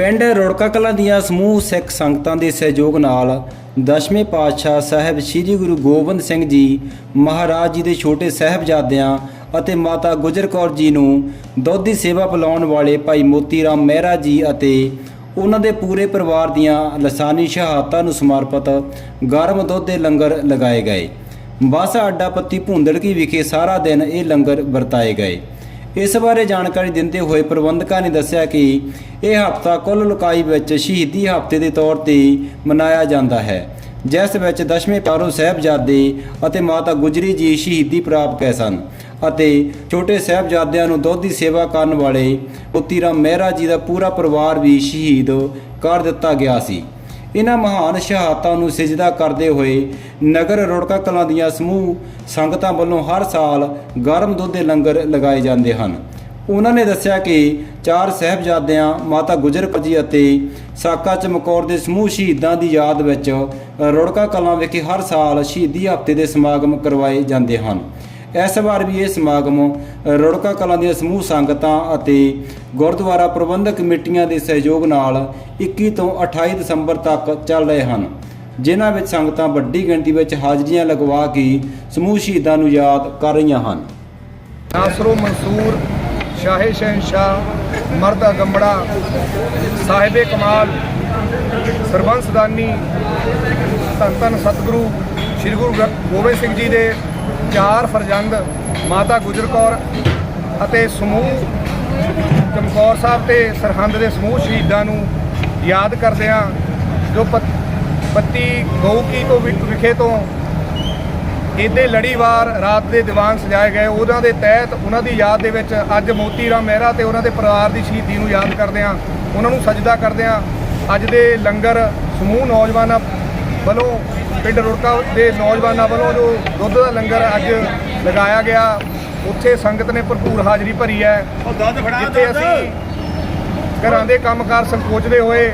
ਪਿੰਡ ਰੋੜਕਾ ਕਲਾਂ ਦੀਆਂ ਸਮੂਹ ਸਿੱਖ ਸੰਗਤਾਂ ਦੇ ਸਹਿਯੋਗ ਨਾਲ ਦਸ਼ਵੇਂ ਪਾਤਸ਼ਾਹ ਸਾਹਿਬ ਸ੍ਰੀ ਗੁਰੂ ਗੋਬਿੰਦ ਸਿੰਘ ਜੀ, ਮਹਾਰਾਜ ਜੀ ਦੇ ਛੋਟੇ ਸਾਹਿਬਜ਼ਾਦਿਆਂ ਅਤੇ ਮਾਤਾ ਗੁਜਰ ਕੌਰ ਜੀ ਨੂੰ ਦੁੱਧ ਦੀ ਸੇਵਾ ਪਿਲਾਉਣ ਵਾਲੇ ਭਾਈ ਮੋਤੀ ਰਾਮ ਮਹਿਰਾ ਜੀ ਅਤੇ ਉਹਨਾਂ ਦੇ ਪੂਰੇ ਪਰਿਵਾਰ ਦੀਆਂ ਲਸਾਨੀ ਸ਼ਹਾਦਤਾਂ ਨੂੰ ਸਮਰਪਿਤ ਗਰਮ ਦੁੱਧ ਦੇ ਲੰਗਰ ਲਗਾਏ ਗਏ। ਬੱਸ ਅੱਡਾ ਪੱਤੀ ਭੁੰਦੜਕੀ ਵਿਖੇ ਸਾਰਾ ਦਿਨ ਇਹ ਲੰਗਰ ਵਰਤਾਏ ਗਏ। ਇਸ ਬਾਰੇ ਜਾਣਕਾਰੀ ਦਿੰਦੇ ਹੋਏ ਪ੍ਰਬੰਧਕਾਂ ਨੇ ਦੱਸਿਆ ਕਿ ਇਹ ਹਫ਼ਤਾ ਕੁੱਲ ਲੁਕਾਈ ਵਿੱਚ ਸ਼ਹੀਦੀ ਹਫ਼ਤੇ ਦੇ ਤੌਰ ਤੇ ਮਨਾਇਆ ਜਾਂਦਾ ਹੈ, ਜਿਸ ਵਿੱਚ ਦਸ਼ਵੇਂ ਪਾਰੋ ਸਾਹਿਬਜ਼ਾਦੇ ਅਤੇ ਮਾਤਾ ਗੁਜਰੀ ਜੀ ਸ਼ਹੀਦੀ ਪ੍ਰਾਪਤ ਗਏ ਸਨ ਅਤੇ ਛੋਟੇ ਸਾਹਿਬਜ਼ਾਦਿਆਂ ਨੂੰ ਦੁੱਧ ਦੀ ਸੇਵਾ ਕਰਨ ਵਾਲੇ ਮੋਤੀ ਰਾਮ ਮਹਿਰਾ ਜੀ ਦਾ ਪੂਰਾ ਪਰਿਵਾਰ ਵੀ ਸ਼ਹੀਦ ਕਰ ਦਿੱਤਾ ਗਿਆ ਸੀ। ਇਹਨਾਂ ਮਹਾਨ ਸ਼ਹਾਦਤਾਂ ਨੂੰ ਸਿਜਦਾ ਕਰਦੇ ਹੋਏ ਨਗਰ ਰੁੜਕਾ ਕਲਾਂ ਦੀਆਂ ਸਮੂਹ ਸੰਗਤਾਂ ਵੱਲੋਂ ਹਰ ਸਾਲ ਗਰਮ ਦੁੱਧ ਦੇ ਲੰਗਰ ਲਗਾਏ ਜਾਂਦੇ ਹਨ। ਉਹਨਾਂ ਨੇ ਦੱਸਿਆ ਕਿ ਚਾਰ ਸਾਹਿਬਜ਼ਾਦਿਆਂ, ਮਾਤਾ ਗੁਜਰ ਜੀ ਅਤੇ ਸਾਕਾ ਚਮਕੌਰ ਦੇ ਸਮੂਹ ਸ਼ਹੀਦਾਂ ਦੀ ਯਾਦ ਵਿੱਚ ਰੁੜਕਾ ਕਲਾਂ ਵਿਖੇ ਹਰ ਸਾਲ ਸ਼ਹੀਦੀ ਹਫ਼ਤੇ ਦੇ ਸਮਾਗਮ ਕਰਵਾਏ ਜਾਂਦੇ ਹਨ। ਇਸ ਵਾਰ ਵੀ ਇਹ ਸਮਾਗਮ ਰੁੜਕਾ ਕਲਾਂ ਦੀਆਂ ਸਮੂਹ ਸੰਗਤਾਂ ਅਤੇ ਗੁਰਦੁਆਰਾ ਪ੍ਰਬੰਧਕ ਕਮੇਟੀਆਂ ਦੇ ਸਹਿਯੋਗ ਨਾਲ 21 ਤੋਂ 28 ਦਸੰਬਰ ਤੱਕ ਚੱਲ ਰਹੇ ਹਨ, ਜਿਨ੍ਹਾਂ ਵਿੱਚ ਸੰਗਤਾਂ ਵੱਡੀ ਗਿਣਤੀ ਵਿੱਚ ਹਾਜ਼ਰੀਆਂ ਲਗਵਾ ਕੇ ਸਮੂਹ ਸ਼ਹੀਦਾਂ ਨੂੰ ਯਾਦ ਕਰ ਰਹੀਆਂ ਹਨ। ਨਾਸਰੋ ਮਨਸੂਰ, ਸ਼ਾਹੇ ਸ਼ਹਿਨਸ਼ਾਹ, ਮਰਦਾ ਗੰਬੜਾ, ਸਾਹਿਬੇ ਕਮਾਲ ਸਰਬੰਸਦਾਨੀ ਧੰਨ ਧੰਨ ਸਤਿਗੁਰੂ, ਸ੍ਰੀ ਗੁਰੂ ਗੋਬਿੰਦ ਸਿੰਘ ਜੀ ਦੇ ਚਾਰ ਫਰਜ਼ੰਦ ਮਾਤਾ ਗੁਜਰ ਕੌਰ ਅਤੇ ਸਮੂਹ ਚਮਕੌਰ ਸਾਹਿਬ ਤੇ ਸਰਹੰਦ ਦੇ ਸਮੂਹ ਸ਼ਹੀਦਾਂ ਨੂੰ ਯਾਦ ਕਰਦਿਆਂ ਜੋ ਪਤ- ਪੱਤੀ ਗਊ ਕੀ ਤੋਂ ਵਿ- ਵਿਖੇ ਤੋਂ ਇਹਦੇ ਲੜੀਵਾਰ ਰਾਤ ਦੇ ਦੀਵਾਨ ਸਜਾਏ ਗਏ। ਉਹਨਾਂ ਦੇ ਤਹਿਤ ਉਹਨਾਂ ਦੀ ਯਾਦ ਦੇ ਵਿੱਚ ਅੱਜ ਮੋਤੀ ਰਾਮ ਮਹਿਰਾ ਤੇ ਉਹਨਾਂ ਦੇ ਪਰਿਵਾਰ ਦੀ ਸ਼ਹੀਦੀ ਨੂੰ ਯਾਦ ਕਰਦੇ ਹਾਂ। ਉਹਨਾਂ ਨੂੰ ਸਜਦਾ ਕਰਦੇ ਹਾਂ। ਅੱਜ ਦੇ ਲੰਗਰ ਸਮੂਹ ਨੌਜਵਾਨਾਂ ਵੱਲੋਂ ਪਿੰਡ ਰੁੜਕਾ ਦੇ ਨੌਜਵਾਨਾਂ ਵੱਲੋਂ ਜੋ ਦੁੱਧ ਦਾ ਲੰਗਰ ਅੱਜ ਲਗਾਇਆ ਗਿਆ ਉੱਥੇ ਸੰਗਤ ਨੇ ਭਰਪੂਰ ਹਾਜ਼ਰੀ ਭਰੀ ਹੈ। ਜਿੱਥੇ ਅਸੀਂ ਘਰਾਂ ਦੇ ਕੰਮਕਾਰ ਸੰਕੋਚਦੇ ਹੋਏ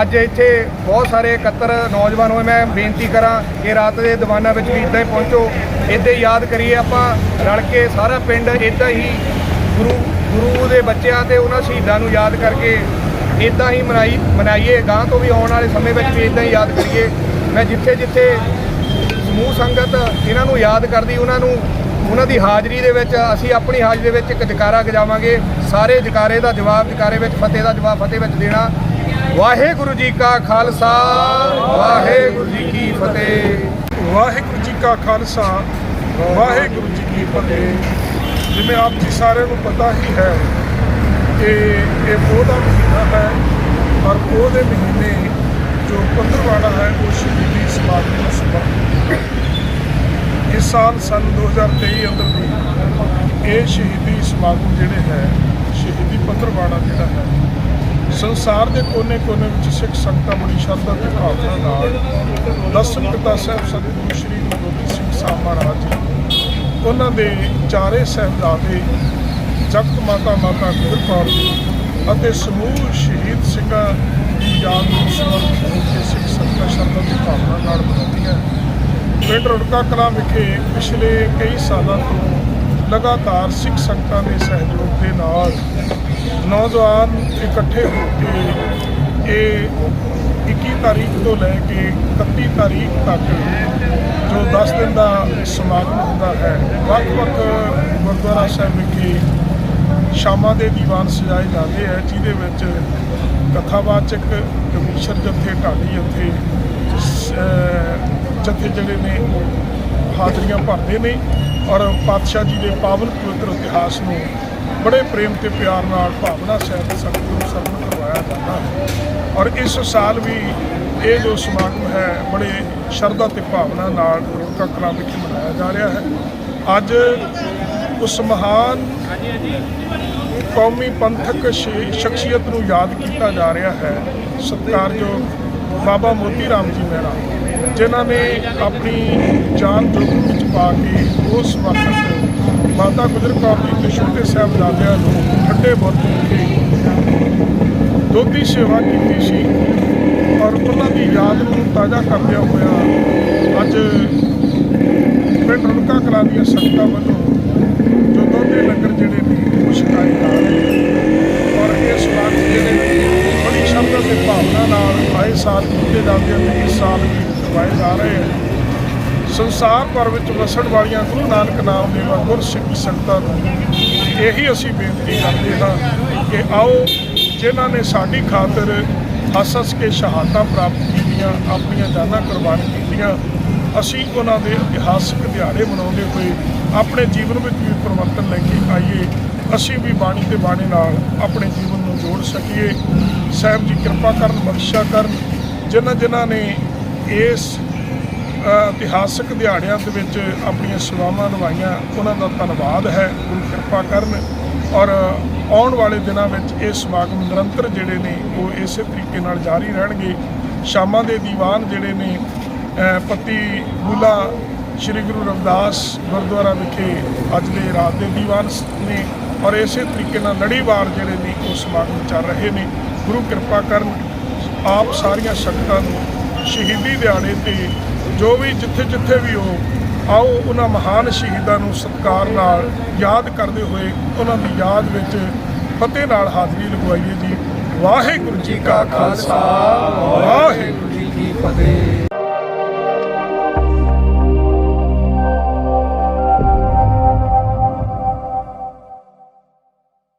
ਅੱਜ ਇੱਥੇ ਬਹੁਤ ਸਾਰੇ ਇਕੱਤਰ ਨੌਜਵਾਨ ਹੋਏ ਮੈਂ ਬੇਨਤੀ ਕਰਾਂ ਕਿ ਰਾਤ ਦੇ ਦੀਵਾਨਾਂ ਵਿੱਚ ਵੀ ਇਦਾਂ ਹੀ ਪਹੁੰਚੋ। ਇਦਾਂ ਹੀ ਯਾਦ ਕਰੀਏ ਆਪਾਂ ਰਲ ਕੇ ਸਾਰਾ ਪਿੰਡ ਇਦਾਂ ਹੀ ਗੁਰੂ ਗੁਰੂ ਦੇ ਬੱਚਿਆਂ ਤੇ ਉਹਨਾਂ ਸ਼ਹੀਦਾਂ ਨੂੰ ਯਾਦ ਕਰਕੇ ਇਦਾਂ ਹੀ ਮਨਾਈ ਮਨਾਈਏ। ਗਾਂ ਤੋਂ ਵੀ ਆਉਣ ਵਾਲੇ ਸਮੇਂ ਵਿੱਚ ਵੀ ਇਦਾਂ ਹੀ ਯਾਦ ਕਰੀਏ। ਮੈਂ ਜਿੱਥੇ ਜਿੱਥੇ ਸਮੂਹ ਸੰਗਤ ਇਹਨਾਂ ਨੂੰ ਯਾਦ ਕਰਦੀ, ਉਹਨਾਂ ਨੂੰ, ਉਹਨਾਂ ਦੀ ਹਾਜ਼ਰੀ ਦੇ ਵਿੱਚ, ਅਸੀਂ ਆਪਣੀ ਹਾਜ਼ਰੀ ਦੇ ਵਿੱਚ ਇੱਕ ਜਕਾਰਾ ਗਜਾਵਾਂਗੇ। ਸਾਰੇ ਜਕਾਰੇ ਦਾ ਜਵਾਬ, ਜਕਾਰੇ ਵਿੱਚ ਫਤਿਹ ਦਾ ਜਵਾਬ ਫਤਿਹ ਵਿੱਚ ਦੇਣਾ। ਵਾਹਿਗੁਰੂ ਜੀ ਕਾ ਖਾਲਸਾ, ਵਾਹਿਗੁਰੂ ਜੀ ਕੀ ਫਤਿਹ। ਵਾਹਿਗੁਰੂ ਜੀ ਕਾ ਖਾਲਸਾ, ਵਾਹਿਗੁਰੂ ਜੀ ਕੀ ਫਤਿਹ। ਜਿਵੇਂ ਆਪ ਜੀ ਸਾਰਿਆਂ ਨੂੰ ਪਤਾ ਹੀ ਹੈ ਕਿ ਇਹ ਪੋਹ ਦਾ ਮਹੀਨਾ ਹੈ ਔਰ ਪੋਹ ਦੇ ਮਹੀਨੇ ਜੋ ਪੰਦਰਵਾੜਾ ਹੈ, ਉਹ ਸ਼ਹੀਦੀ ਸਮਾਗਮ ਨੂੰ ਸਮਰਪਿਤ ਇਸ ਸਾਲ ਸਨ 2023 ਅੰਦਰ ਵੀ ਇਹ ਸ਼ਹੀਦੀ ਸਮਾਗਮ ਜਿਹੜੇ ਹੈ, ਸ਼ਹੀਦੀ ਪੰਦਰਵਾੜਾ ਜਿਹੜਾ ਹੈ, ਸੰਸਾਰ ਦੇ ਕੋਨੇ-ਕੋਨੇ ਵਿੱਚ ਸਿੱਖ ਸੰਗਤਾਂ ਬੜੀ ਸ਼ਰਧਾ ਤੇ ਭਾਵਨਾ ਨਾਲ ਦਸਮ ਪਿਤਾ ਸਾਹਿਬ ਸਤਿਗੁਰੂ ਸ਼੍ਰੀ ਗੁਰੂ ਗੋਬਿੰਦ ਸਿੰਘ ਸਾਹਿਬ ਮਹਾਰਾਜ ਉਹਨਾਂ ਦੇ ਚਾਰੇ ਸਾਹਿਬਜ਼ਾਦੇ ਜਗਤ ਮਾਤਾ ਮਾਤਾ ਗੁਜਰ ਕੌਰ ਜੀ ਅਤੇ ਸਮੂਹ ਸ਼ਹੀਦ ਸਿੰਘਾਂ ਦੀ ਨੂੰ ਸਮਰਪਿਤ ਹੋ ਕੇ ਸਿੱਖ ਸੰਗਤਾਂ ਸ਼ਰਧਾ ਤੇ ਭਾਵਨਾ ਨਾਲ ਮਨਾਉਂਦੀਆਂ ਪਿੰਡ ਰੁੜਕਾ ਕਲਾਂ ਵਿਖੇ ਪਿਛਲੇ ਕਈ ਸਾਲਾਂ ਤੋਂ ਲਗਾਤਾਰ ਸਿੱਖ ਸੰਗਤਾਂ ਦੇ ਸਹਿਯੋਗ ਦੇ ਨਾਲ ਨੌਜਵਾਨ ਇਕੱਠੇ ਹੋ ਕੇ ਇਹ 21 ਤਾਰੀਖ ਤੋਂ ਲੈ ਕੇ 31 ਤਾਰੀਖ ਤੱਕ ਜੋ 10 ਦਿਨ ਦਾ ਸਮਾਗਮ ਹੁੰਦਾ ਹੈ, ਵੱਖ-ਵੱਖ ਗੁਰਦੁਆਰਾ ਸਾਹਿਬ ਵਿਖੇ ਸ਼ਾਮਾਂ ਦੇ ਦੀਵਾਨ ਸਜਾਏ ਜਾਂਦੇ ਹੈ ਜਿਹਦੇ ਵਿੱਚ ਕਥਾਵਾਚਕ ਕਮਿਸ਼ਰ ਜਥੇ ਢਾਡੀ ਜਥੇ ਜਥੇ ਜਿਹੜੇ ਨੇ ਉਹ ਹਾਜ਼ਰੀਆਂ ਭਰਦੇ ਨੇ ਔਰ ਪਾਤਸ਼ਾਹ ਜੀ ਦੇ ਪਾਵਨ ਪਵਿੱਤਰ ਇਤਿਹਾਸ ਨੂੰ ਬੜੇ ਪ੍ਰੇਮ ਤੇ ਪਿਆਰ ਨਾਲ ਭਾਵਨਾ ਸਹਿਤ ਸਤਿਗੁਰੂ ਸਰਵਨ ਕਰਵਾਇਆ ਜਾਂਦਾ ਹੈ। ਔਰ ਇਸ ਸਾਲ ਵੀ ਇਹ ਜੋ ਸਮਾਗਮ ਹੈ, ਬੜੇ ਸ਼ਰਧਾ ਤੇ ਭਾਵਨਾ ਨਾਲ ਰੁੜਕਾ ਕਲਾਂ ਵਿਖੇ ਮਨਾਇਆ ਜਾ ਰਿਹਾ ਹੈ। ਅੱਜ ਉਸ ਮਹਾਨ ਕੌਮੀ ਪੰਥਕ ਸ਼- ਸ਼ਖਸੀਅਤ ਨੂੰ ਯਾਦ ਕੀਤਾ ਜਾ ਰਿਹਾ ਹੈ, ਸਤਿਕਾਰਯੋਗ ਬਾਬਾ ਮੋਤੀ ਰਾਮ ਜੀ ਮਹਿਰਾ ਜਿਨ੍ਹਾਂ ਨੇ ਆਪਣੀ ਜਾਨ ਜੋਖਮ ਵਿੱਚ ਪਾ ਕੇ ਉਸ ਵਕਤ ਮਾਤਾ ਗੁਜਰ ਕੌਰ ਜੀ ਦੇ ਛੋਟੇ ਸਾਹਿਬਜ਼ਾਦਿਆਂ ਨੂੰ ਠੰਡੇ ਬੁਰਜ ਵਿਖੇ ਦੁੱਧ ਦੀ ਸੇਵਾ ਕੀਤੀ ਸੀ ਔਰ ਉਹਨਾਂ ਦੀ ਯਾਦ ਨੂੰ ਤਾਜ਼ਾ ਕਰਦਿਆਂ ਹੋਇਆ ਅੱਜ ਪਿੰਡ ਰੁੜਕਾ ਕਲਾਂ ਦੀਆਂ ਸੰਗਤਾਂ ਵੱਲੋਂ ਦੇ ਲੰਗਰ ਜਿਹੜੇ ਨੇ, ਉਹ ਛਕਾਏ ਜਾ ਰਹੇ ਨੇ। ਔਰ ਇਸ ਵਾਰ ਜਿਹੜੇ ਨੇ, ਬੜੀ ਸ਼ਰਧਾ ਆਏ ਸਾਲ ਕੀਤੇ ਜਾਂਦੇ ਹਨ ਇਸ ਸਾਲ ਵੀ ਕਰਵਾਏ ਜਾ ਰਹੇ ਹਨ ਸੰਸਾਰ ਭਰ ਵਿੱਚ ਵਸਣ ਵਾਲੀਆਂ ਗੁਰੂ ਨਾਨਕ ਨਾਮ ਦੇ ਗੁਰਸਿੱਖ ਸੰਗਤਾਂ ਨੂੰ ਇਹੀ ਅਸੀਂ ਬੇਨਤੀ ਕਰਦੇ ਹਾਂ ਕਿ ਆਓ, ਜਿਨ੍ਹਾਂ ਨੇ ਸਾਡੀ ਖਾਤਰ ਹੱਸ-ਹੱਸ ਕੇ ਸ਼ਹਾਦਤਾਂ ਪ੍ਰਾਪਤ ਕੀਤੀਆਂ, ਆਪਣੀਆਂ ਜਾਨਾਂ ਕੁਰਬਾਨ ਕੀਤੀਆਂ, ਅਸੀਂ ਉਹਨਾਂ ਦੇ ਇਤਿਹਾਸਕ ਦਿਹਾੜੇ ਮਨਾਉਂਦੇ ਹੋਏ ਆਪਣੇ ਜੀਵਨ ਵਿੱਚ ਵੀ ਪਰਿਵਰਤਨ ਲੈ ਕੇ ਆਈਏ ਅਸੀਂ ਵੀ ਬਾਣੀ ਤੇ ਬਾਣੀ ਨਾਲ ਆਪਣੇ ਜੀਵਨ ਨੂੰ ਜੋੜ ਸਕੀਏ। ਸਾਹਿਬ ਜੀ ਕਿਰਪਾ ਕਰਨ ਬਖਸ਼ਿਆ ਕਰਨ। ਜਿਨ੍ਹਾਂ ਜਿਨ੍ਹਾਂ ਨੇ ਇਸ ਇਤਿਹਾਸਕ ਦਿਹਾੜਿਆਂ ਦੇ ਵਿੱਚ ਆਪਣੀਆਂ ਸੇਵਾਵਾਂ ਨਿਭਾਈਆਂ ਉਹਨਾਂ ਦਾ ਧੰਨਵਾਦ ਹੈ। ਗੁਰੂ ਕਿਰਪਾ ਕਰਨ ਔਰ ਆਉਣ ਵਾਲੇ ਦਿਨਾਂ ਵਿੱਚ ਇਹ ਸਮਾਗਮ ਨਿਰੰਤਰ ਜਿਹੜੇ ਨੇ ਉਹ ਇਸੇ ਤਰੀਕੇ ਨਾਲ ਜਾਰੀ ਰਹਿਣਗੇ। ਸ਼ਾਮਾਂ ਦੇ ਦੀਵਾਨ ਜਿਹੜੇ ਨੇ ਅ, ਪੱਤੀ ਬੁਲਾ ਸ੍ਰੀ ਗੁਰੂ ਰਵਿਦਾਸ ਗੁਰਦੁਆਰਾ ਵਿਖੇ ਅੱਜ ਦੇ ਰਾਤ ਦੇ ਦੀਵਾਨ ਨੇ ਔਰ ਇਸੇ ਤਰੀਕੇ ਨਾਲ ਲੜੀਵਾਰ ਜਿਹੜੇ ਨੇ ਉਹ ਸਮਾਗਮ ਚੱਲ ਰਹੇ ਨੇ। ਗੁਰੂ ਕਿਰਪਾ ਕਰਨ ਆਪ ਸਾਰੀਆਂ ਸੰਗਤਾਂ ਨੂੰ ਸ਼ਹੀਦੀ ਦਿਹਾੜੇ ਤੇ ਜੋ ਵੀ ਜਿੱਥੇ ਜਿੱਥੇ ਵੀ ਹੋ, ਆਓ ਉਹਨਾਂ ਮਹਾਨ ਸ਼ਹੀਦਾਂ ਨੂੰ ਸਤਿਕਾਰ ਨਾਲ ਯਾਦ ਕਰਦੇ ਹੋਏ ਉਹਨਾਂ ਦੀ ਯਾਦ ਵਿੱਚ ਫਤਿਹ ਨਾਲ ਹਾਜ਼ਰੀ ਲਗਵਾਈਏ ਜੀ। ਵਾਹਿਗੁਰੂ ਜੀ ਕਾ ਖਾਲਸਾ, ਵਾਹਿਗੁਰੂ ਜੀ ਕੀ ਫਤਿਹ।